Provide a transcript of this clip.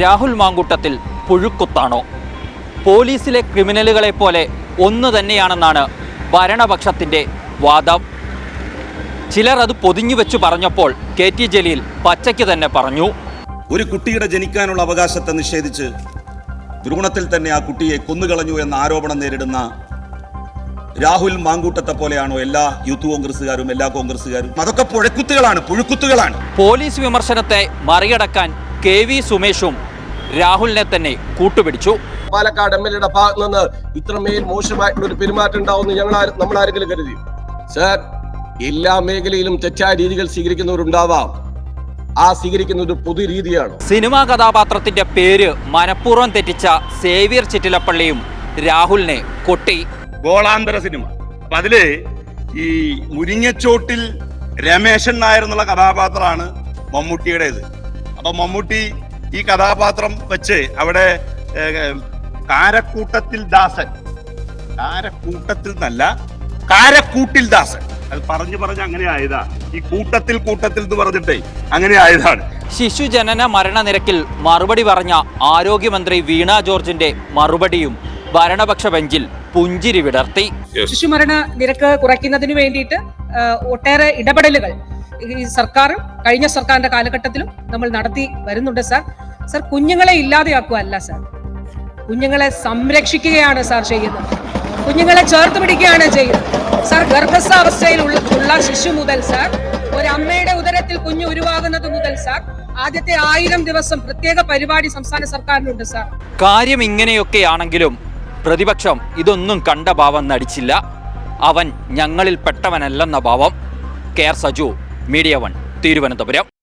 രാഹുൽ മാങ്കൂട്ടത്തിൽ പുഴുക്കുത്താണോ? പോലീസിലെ ക്രിമിനലുകളെ പോലെ ഒന്ന് തന്നെയാണെന്നാണ് ഭരണപക്ഷത്തിന്റെ വാദം. ചിലർ അത് പൊതിഞ്ഞു വെച്ച് പറഞ്ഞപ്പോൾ കെ ടി ജലീൽ പച്ചയ്ക്ക് തന്നെ പറഞ്ഞു. ഒരു കുട്ടിയുടെ ജനിക്കാനുള്ള അവകാശത്തെ നിഷേധിച്ച് ഭ്രൂണത്തിൽ തന്നെ ആ കുട്ടിയെ കൊന്നുകളഞ്ഞു എന്ന ആരോപണം നേരിടുന്ന രാഹുൽ മാങ്കൂട്ടത്തെ പോലെയാണോ എല്ലാ യൂത്ത് കോൺഗ്രസ്സുകാരും എല്ലാ കോൺഗ്രസ്സുകാരും? അതൊക്കെ പുഴക്കുത്തുകളാണ് പുഴുക്കുത്തുകളാണ്. പോലീസ് വിമർശനത്തെ മറികടക്കാൻ കെ വി സുമേഷും രാഹുലിനെ തന്നെ കൂട്ടുപിടിച്ചു. പാലക്കാട് എം എൽ എയുടെ ഭാഗത്ത് നിന്ന് ഇത്രമേൽ മോശമായിട്ടുള്ള ഒരു പെരുമാറ്റം ഉണ്ടാവുമെന്ന് ഞങ്ങൾ നമ്മൾ ആരെങ്കിലും കരുതി? സർ എല്ലാ മേഖലയിലും തെറ്റായ രീതികൾ സ്വീകരിക്കുന്നവരുണ്ടാവാം. ആ സ്വീകരിക്കുന്ന ഒരു പുതിയ രീതിയാണ്? സിനിമാ കഥാപാത്രത്തിന്റെ പേര് മനഃപൂർവം തെറ്റിച്ച സേവിയർ ചിറ്റിലപ്പള്ളിയും രാഹുലിനെ കൊട്ടി. ഗോളാന്തര സിനിമ. അപ്പൊ അതിൽ ഈ മുരിങ്ങച്ചോട്ടിൽ രമേശൻ നായർ എന്നുള്ള കഥാപാത്രമാണ് മമ്മൂട്ടിയുടേത്. അപ്പൊ മമ്മൂട്ടി ഈ കഥാപാത്രം വെച്ച് അവിടെ കാരക്കൂട്ടത്തിൽ ദാസൻ. കാരക്കൂട്ടത്തിൽ എന്നല്ല കാരക്കൂട്ടിൽ ദാസൻ. അത് പറഞ്ഞു പറഞ്ഞ് അങ്ങനെ ആയതാ. ഈ കൂട്ടത്തിൽ കൂട്ടത്തിൽ എന്ന് പറഞ്ഞിട്ടേ അങ്ങനെ ആയതാണ്. ശിശുജനന മരണനിരക്കിൽ മറുപടി പറഞ്ഞ ആരോഗ്യമന്ത്രി വീണ ജോർജിന്റെ മറുപടിയും ഭരണപക്ഷ ബെഞ്ചിൽ പുഞ്ചിരി വിടർത്തി. ശിശുമരണ നിരക്ക് കുറയ്ക്കുന്നതിന് വേണ്ടിയിട്ട് ഒട്ടേറെ ഇടപെടലുകൾ ഈ സർക്കാർ കഴിഞ്ഞ സർക്കാരിന്റെ കാലഘട്ടത്തിലും നമ്മൾ നടത്തി വരുന്നുണ്ട് സാർ. സാർ കുഞ്ഞുങ്ങളെ ഇല്ലാതെയാക്കുകയല്ല സാർ. കുഞ്ഞുങ്ങളെ സംരക്ഷിക്കുകയാണ് സാർ ചെയ്യുന്നത്. കുഞ്ഞുങ്ങളെ ചേർത്ത് പിടിക്കുകയാണ് ചെയ്യുന്നത്. സാർ ഗർഭസ്ഥാവസ്ഥയിൽ ഉള്ള ഉള്ള ശിശു മുതൽ സാർ ഒരു അമ്മയുടെ ഉദരത്തിൽ കുഞ്ഞ് ഉരുവാകുന്നത് മുതൽ സാർ ആദ്യത്തെ ആയിരം ദിവസം പ്രത്യേക പരിപാടി സംസ്ഥാന സർക്കാരിനുണ്ട് സാർ. കാര്യം ഇങ്ങനെയൊക്കെയാണെങ്കിലും പ്രതിപക്ഷം ഇതൊന്നും കണ്ട ഭാവം നടിച്ചില്ല. അവൻ ഞങ്ങളിൽ പെട്ടവനല്ലെന്ന ഭാവം. K R Saju media one Thiruvananthapuram.